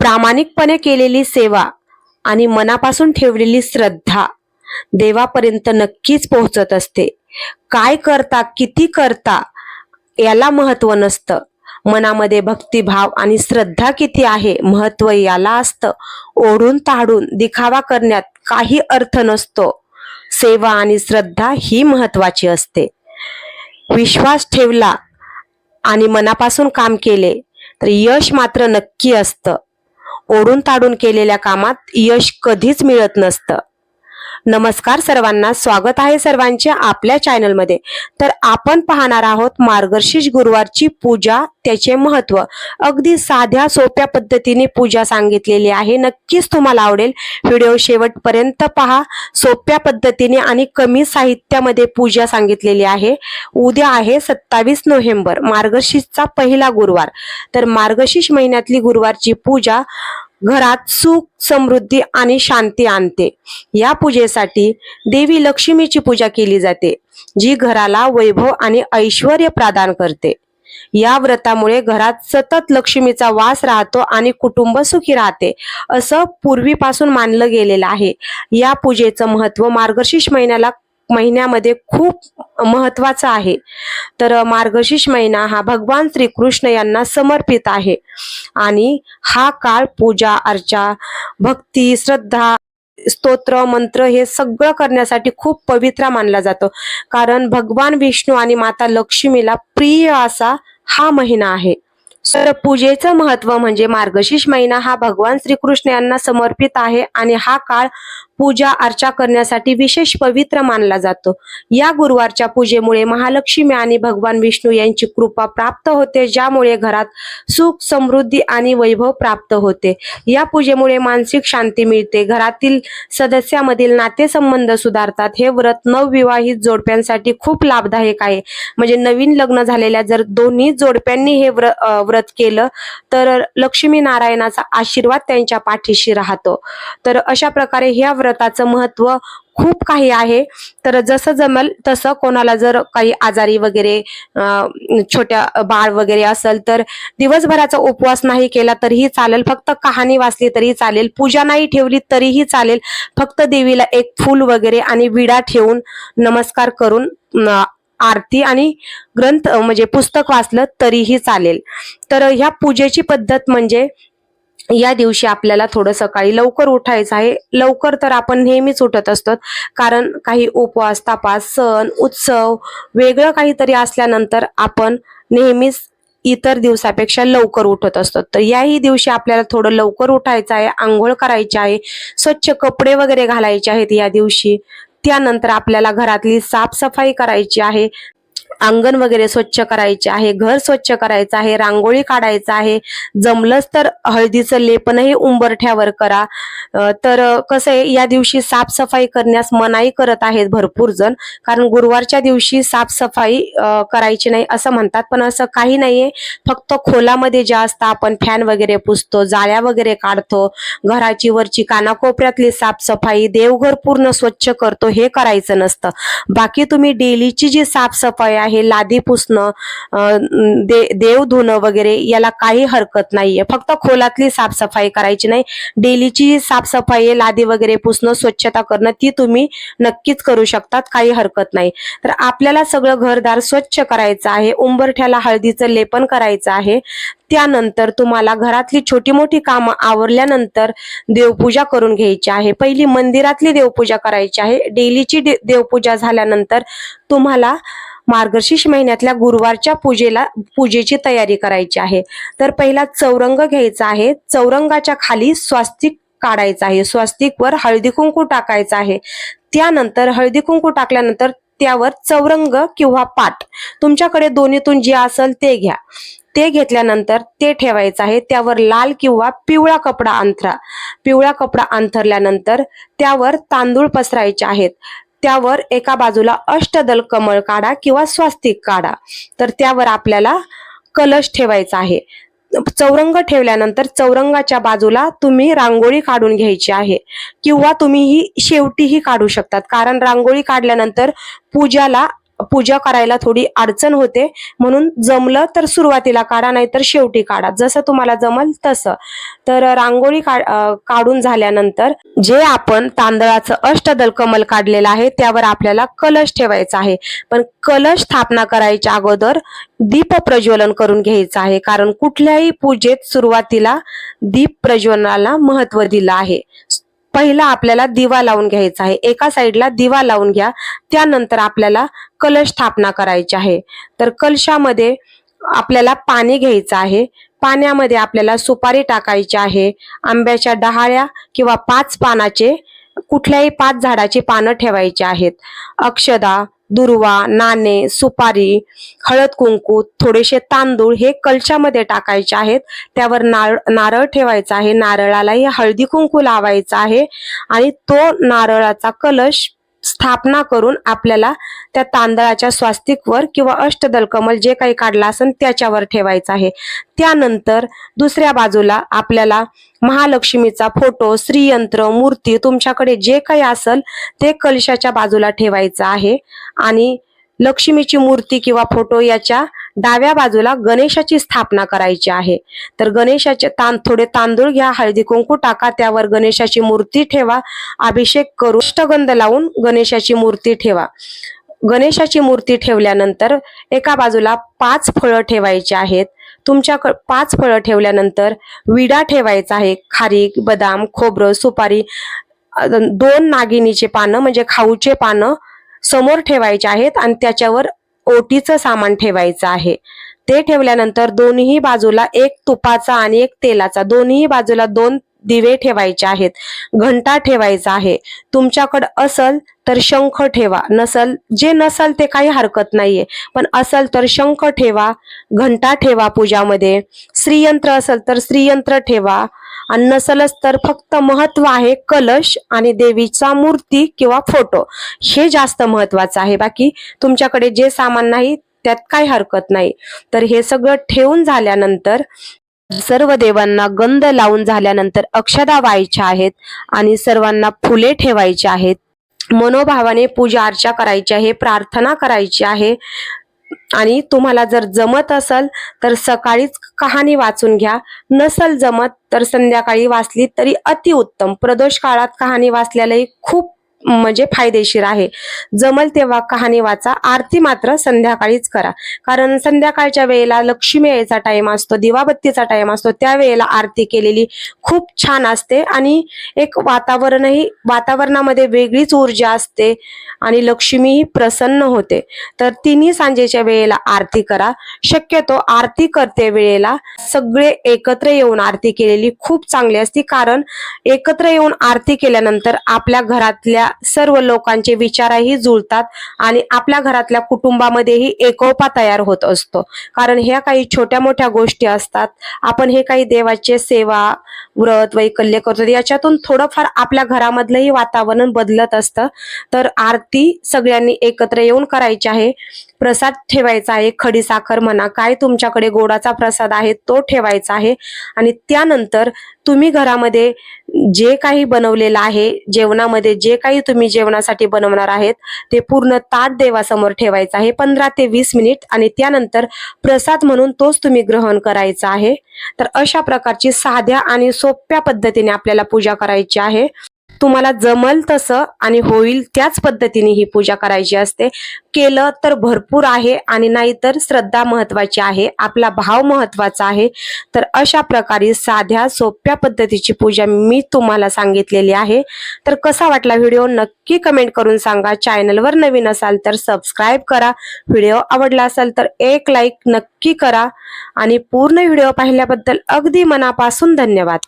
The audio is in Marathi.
प्रामाणिकपणे केलेली सेवा आणि मनापासून ठेवलेली श्रद्धा देवापर्यंत नक्कीच पोहोचत असते. काय करता किती करता याला महत्त्व नसतं. मनामध्ये भक्तिभाव आणि श्रद्धा किती आहे महत्त्व याला असतं. ओढून ताडून दिखावा करण्यात काही अर्थ नसतो. सेवा आणि श्रद्धा ही महत्वाची असते. विश्वास ठेवला आणि मनापासून काम केले तर यश मात्र नक्की असतं. ओढून ताडून केलेल्या कामात यश कधीच मिळत नसतं. नमस्कार सर्वांना स्वागत आहे सर्वांचे आपल्या चॅनलमध्ये. तर आपण पाहणार आहोत मार्गशीर्ष गुरुवारची पूजा त्याचे महत्त्व अगदी साध्या सोप्या पद्धतीने पूजा सांगितलेली आहे. नक्कीच तुम्हाला आवडेल. व्हिडिओ शेवटपर्यंत पहा. सोप्या पद्धतीने आणि कमी साहित्यामध्ये पूजा सांगितलेली आहे. उद्या आहे सत्तावीस नोव्हेंबर मार्गशीर्षचा पहिला गुरुवार. तर मार्गशीर्ष महिन्यातली गुरुवारची पूजा घरात सुख समृद्धी आणि शांती आणते. या पूजेसाठी देवी लक्ष्मीची पूजा केली जाते जी घराला वैभव आणि ऐश्वर प्रदान करते. या व्रतामुळे घरात सतत लक्ष्मीचा वास राहतो आणि कुटुंब सुखी राहते असं पूर्वीपासून मानलं गेलेलं आहे. या पूजेचं महत्त्व मार्गशीर्ष महिन्याला महिन्यामध्ये खूप महत्त्वाचा आहे. तर मार्गशीर्ष महिना हा भगवान श्रीकृष्ण यांना समर्पित आहे. आणि हा काळ पूजा अर्चा भक्ती श्रद्धा स्तोत्र मंत्र हे सगळं करण्यासाठी खूप पवित्र मानला जातो. कारण भगवान विष्णू आणि माता लक्ष्मीला प्रिय असा हा महिना आहे. तर पूजेचं महत्त्व म्हणजे मार्गशीर्ष महिना हा भगवान श्रीकृष्ण यांना समर्पित आहे आणि हा काळ पूजा अर्चा करण्यासाठी विशेष पवित्र मानला जातो. या गुरुवारच्या पूजेमुळे महालक्ष्मी आणि भगवान विष्णू यांची कृपा प्राप्त होते ज्यामुळे घरात सुख समृद्धी आणि वैभव प्राप्त होते. या पूजेमुळे मानसिक शांती मिळते. घरातील सदस्यामधील नातेसंबंध सुधारतात. हे व्रत नवविवाहित जोडप्यांसाठी खूप लाभदायक आहे. म्हणजे नवीन लग्न झालेल्या जर दोन्ही जोडप्यांनी हे व्र व्रत केलं तर लक्ष्मी नारायणाचा आशीर्वाद त्यांच्या पाठीशी राहतो. तर अशा प्रकारे ह्या व्रत व्रताचं महत्त्व खूप काही आहे. तर जसं जमल तसं कोणाला जर काही आजारी वगैरे छोट्या बाळ वगैरे असेल तर दिवसभराचा उपवास नाही केला तरीही चालेल. फक्त कहाणी वाचली तरी चालेल. पूजा नाही ठेवली तरीही चालेल. फक्त देवीला एक फूल वगैरे आणि विडा ठेवून नमस्कार करून आरती आणि ग्रंथ म्हणजे पुस्तक वाचलं तरीही चालेल. तर ह्या पूजेची पद्धत म्हणजे या दिवशी आपल्याला थोडं सकाळी लवकर उठायचं आहे. लवकर तर आपण नेहमीच उठत असतो. कारण काही उपवास तपास सण उत्सव वेगळं काहीतरी असल्यानंतर आपण नेहमीच इतर दिवसापेक्षा लवकर उठत असतो. तर याही दिवशी आपल्याला थोडं लवकर उठायचं आहे आंघोळ करायची आहे स्वच्छ कपडे वगैरे घालायचे आहेत या दिवशी. त्यानंतर आपल्याला घरातली साफसफाई करायची आहे. अंगण वगैरे स्वच्छ करायचे आहे घर स्वच्छ करायचं आहे रांगोळी काढायचं आहे जमलंच तर हळदीचं लेपनही उंबरठ्यावर करा. तर कसं आहे या दिवशी साफसफाई करण्यास मनाई करत आहेत भरपूर जण कारण गुरुवारच्या दिवशी साफसफाई करायची नाही असं म्हणतात पण असं काही नाहीये. फक्त खोलामध्ये जे असतं आपण फॅन वगैरे पुसतो जाळ्या वगैरे काढतो घराची वरची कानाकोपऱ्यातली साफसफाई देवघर पूर्ण स्वच्छ करतो हे करायचं नसतं. बाकी तुम्ही डेलीची जी साफसफाई आहे लादी पुसणं दे देव धुणं वगैरे याला काही हरकत नाहीये. फक्त खोलातली साफसफाई करायची नाही. डेलीची साफसफाई आहे लादी वगैरे पुसणं स्वच्छता करणं ती तुम्ही नक्कीच करू शकतात काही हरकत नाही. तर आपल्याला सगळं घरदार स्वच्छ करायचं आहे उंबरठ्याला हळदीचं लेपन करायचं आहे. त्यानंतर तुम्हाला घरातली छोटी मोठी कामं आवरल्यानंतर देवपूजा करून घ्यायची आहे. पहिली मंदिरातली देवपूजा करायची आहे. डेलीची दे- देवपूजा झाल्यानंतर तुम्हाला मार्गशीर्ष महिन्यातल्या गुरुवारच्या पूजेला पूजेची तयारी करायची आहे. तर पहिला चौरंग घ्यायचा आहे. चौरंगाच्या खाली स्वास्तिक काढायचं आहे. स्वास्तिकवर हळदी कुंकू टाकायचं आहे. त्यानंतर हळदी कुंकू टाकल्यानंतर त्यावर चौरंग किंवा पाट. तुमच्याकडे दोन्हीतून जे असेल ते घ्या. ते घेतल्यानंतर ते ठेवायचं आहे. त्यावर लाल किंवा पिवळा कपडा अंथरा. पिवळा कपडा अंथरल्यानंतर त्यावर तांदूळ पसरायचे आहेत. त्यावर एका बाजूला अष्टदल कमळ काढा किंवा स्वास्तिक काढा. तर त्यावर आपल्याला कलश ठेवायचा आहे. चौरंग ठेवल्यानंतर चौरंगाच्या बाजूला तुम्ही रांगोळी काढून घ्यायची आहे. किंवा तुम्ही ही शेवटीही काढू शकतात. कारण रांगोळी काढल्यानंतर पूजाला पूजा करायला थोडी अडचण होते. म्हणून जमलं तर सुरुवातीला काढा नाहीतर शेवटी काढा. जसं तुम्हाला जमल तसं. तर रांगोळी काढून झाल्यानंतर जे आपण तांदळाचं अष्टदल कमल काढलेलं आहे त्यावर आपल्याला कलश ठेवायचा आहे. पण कलश स्थापना करायच्या अगोदर दीप प्रज्वलन करून घ्यायचं आहे. कारण कुठल्याही पूजेत सुरुवातीला दीप प्रज्वलनाला महत्त्व दिलं आहे. पहिला आपल्याला दिवा लावून घ्यायचा आहे. एका साईडला दिवा लावून घ्या. त्यानंतर आपल्याला कलश स्थापना करायची आहे. तर कलशामध्ये आपल्याला पाणी घ्यायचं आहे. पाण्यामध्ये आपल्याला सुपारी टाकायची आहे. आंब्याच्या डहाळ्या किंवा पाच पानाचे कुठल्याही पाच झाडाची पानं ठेवायची आहेत. अक्षदा दुर्वा नाणे सुपारी हळद कुंकू थोडेसे तांदूळ हे कलशामध्ये टाकायचे आहेत. त्यावर नारळ नारळ ठेवायचा आहे. नारळालाही हळदी कुंकू लावायचा आहे. आणि तो नारळाचा कलश स्थापना करून आपल्याला त्या तांदळाच्या स्वास्तिकवर किंवा अष्टदल कमल जे काही काढला असेल त्याच्यावर ठेवायचं आहे. त्यानंतर दुसऱ्या बाजूला आपल्याला महालक्ष्मीचा फोटो श्रीयंत्र मूर्ती तुमच्याकडे जे काही असेल ते कलशाच्या बाजूला ठेवायचं आहे. आणि लक्ष्मीची मूर्ती किंवा फोटो याच्या डाव्या बाजूला गणेशाची स्थापना करायची आहे. तर गणेशाचे तां थोडे तांदूळ घ्या हळदी कुंकू टाका त्यावर गणेशाची मूर्ती ठेवा अभिषेक करू अष्टगंध लावून गणेशाची मूर्ती ठेवा. गणेशाची मूर्ती ठेवल्यानंतर एका बाजूला पाच फळं ठेवायची आहेत. तुमच्याकडे पाच फळं ठेवल्यानंतर विडा ठेवायचा आहे खारीक बदाम खोबरं सुपारी दोन नागिनीचे पानं म्हणजे खाऊचे पानं समोर ठेवायचे आहेत आणि त्याच्यावर ओटीचं सामान ठेवायचं आहे. ते ठेवल्यानंतर दोन्ही बाजूला एक तुपाचा आणि एक तेलाचा दोन्ही बाजूला दोन दिवे ठेवायचे आहेत. घंटा ठेवायचा आहे. तुमच्याकडं असल तर शंख ठेवा. नसल जे नसल ते काही हरकत नाहीये. पण असल तर शंख ठेवा घंटा ठेवा पूजामध्ये. श्रीयंत्र असल तर श्रीयंत्र ठेवा. आणि नसलच तर फक्त महत्त्व आहे कलश आणि देवीचा मूर्ती किंवा फोटो. हे जास्त महत्वाचं आहे. बाकी तुमच्याकडे जे सामान नाही त्यात काही हरकत नाही. तर हे सगळं ठेवून झाल्यानंतर सर्व देवांना गंध लावून झाल्यानंतर अक्षदा व्हायच्या आहेत आणि सर्वांना फुले ठेवायची आहेत. मनोभावाने पूजा अर्चा करायची आहे प्रार्थना करायची आहे. आणि तुम्हाला जर जमत असल तर सकाळीच कहाणी वाचून घ्या. नसल जमत तर संध्याकाळी वाचली तरी अतिउत्तम. प्रदोष काळात कहाणी वाचल्यालाही खूप म्हणजे फायदेशीर आहे. जमल तेव्हा कहाणी वाचा आरती मात्र संध्याकाळीच करा. कारण संध्याकाळच्या वेळेला लक्ष्मी यायचा टाइम असतो दिवाबत्तीचा टाइम असतो त्यावेळेला आरती केलेली खूप छान असते आणि एक वातावरणही वातावरणामध्ये वेगळीच ऊर्जा असते आणि लक्ष्मीही प्रसन्न होते. तर तिन्ही सांजेच्या वेळेला आरती करा. शक्यतो आरती करते वेळेला सगळे एकत्र येऊन आरती केलेली खूप चांगली असते. कारण एकत्र येऊन आरती केल्यानंतर आपल्या घरातल्या सर्व लोकांचे विचारही जुळतात आणि आपल्या घरातल्या कुटुंबामध्येही एकोपा तयार होत असतो. कारण ह्या काही छोट्या मोठ्या गोष्टी असतात. आपण हे काही देवाचे सेवा व्रत वैकल्य करतो. याच्यातून थोडंफार आपल्या घरामधलंही वातावरण बदलत असतं. तर आरती सगळ्यांनी एकत्र येऊन करायची आहे. प्रसाद ठेवायचा आहे खडी साखर म्हणा काय तुमच्याकडे गोडाचा प्रसाद आहे तो ठेवायचा आहे. आणि त्यानंतर तुम्ही घरामध्ये जे काही बनवलेलं आहे जेवणामध्ये जे काही तुम्ही जेवणासाठी बनवणार आहेत ते पूर्ण ताट देवासमोर ठेवायचं आहे पंधरा ते वीस मिनिट. आणि त्यानंतर प्रसाद म्हणून तोच तुम्ही ग्रहण करायचा आहे. तर अशा प्रकारची साध्या आणि सोप्या पद्धतीने आपल्याला पूजा करायची आहे. तुम्हाला जमल तसं आणि होईल त्याच पद्धतीने ही पूजा करायची असते. केलं तर भरपूर आहे आणि नाहीतर श्रद्धा महत्वाची आहे आपला भाव महत्त्वाचा आहे. तर अशा प्रकारे साध्या सोप्या पद्धतीची पूजा मी तुम्हाला सांगितलेली आहे. तर कसा वाटला व्हिडिओ नक्की कमेंट करून सांगा. चॅनलवर नवीन असाल तर सबस्क्राईब करा. व्हिडिओ आवडला असेल तर एक लाईक नक्की करा. आणि पूर्ण व्हिडिओ पाहिल्याबद्दल अगदी मनापासून धन्यवाद.